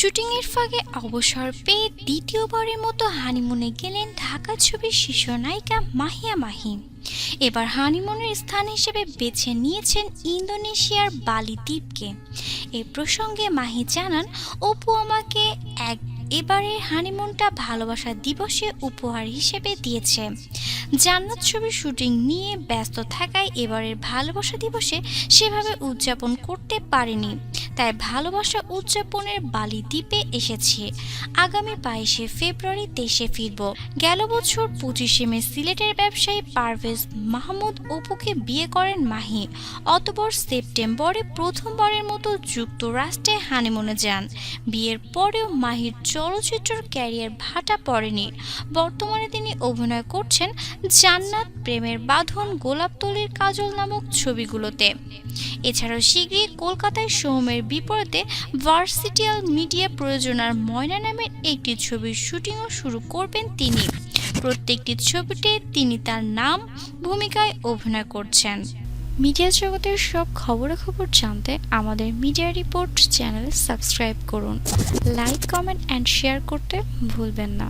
শুটিংয়ের ফাঁকে অবসর পেয়ে দ্বিতীয়বারের মতো হানিমুনে গেলেন ঢাকা ছবির শীর্ষ নায়িকা মাহিয়া মাহি এবার হানিমুনের স্থান হিসেবে বেছে নিয়েছেন ইন্দোনেশিয়ার বালি দ্বীপকে। এ প্রসঙ্গে মাহি জানান, অপু আমাকে এক এবারের হানিমুনটা ভালোবাসা দিবসে উপহার হিসেবে দিয়েছে। জান্নাত ছবির শুটিং নিয়ে ব্যস্ত থাকায় এবারের ভালোবাসা দিবসে সেভাবে উদযাপন করতে পারেনি। তাই ভালোবাসা উদযাপনের বালি দ্বীপে এসেছি। আগামী বাইশে ফেব্রুয়ারি দেশে ফিরব। গেল বছর পঁচিশে মে সিলেটের ব্যবসায়ী পারভেজ মাহমুদ অপুকে বিয়ে করেন মাহি। অতপর সেপ্টেম্বরে প্রথমবারের মতো যুক্তরাষ্ট্রে হানিমুনে যান। বিয়ের পরেও মাহির চলচ্চিত্রের ক্যারিয়ার ভাটা পড়েনি। বর্তমানে তিনি অভিনয় করছেন জান্নাত প্রেমের বাঁধন গোলাপতলির কাজল নামক ছবিগুলোতে। এছাড়াও শীঘ্রই কলকাতায় সোহমের বিপরীতে ভার্সিটিয়াল মিডিয়া প্রয়োজনার ময়না নামের একটি ছবির শুটিংও শুরু করবেন তিনি। প্রত্যেকটি ছবিতে তিনি তার নাম, ভূমিকায় অভিনয় করছেন। মিডিয়া জগতের সব খবরাখবর জানতে আমাদের মিডিয়া রিপোর্ট চ্যানেল সাবস্ক্রাইব করুন। লাইক, কমেন্ট অ্যান্ড শেয়ার করতে ভুলবেন না।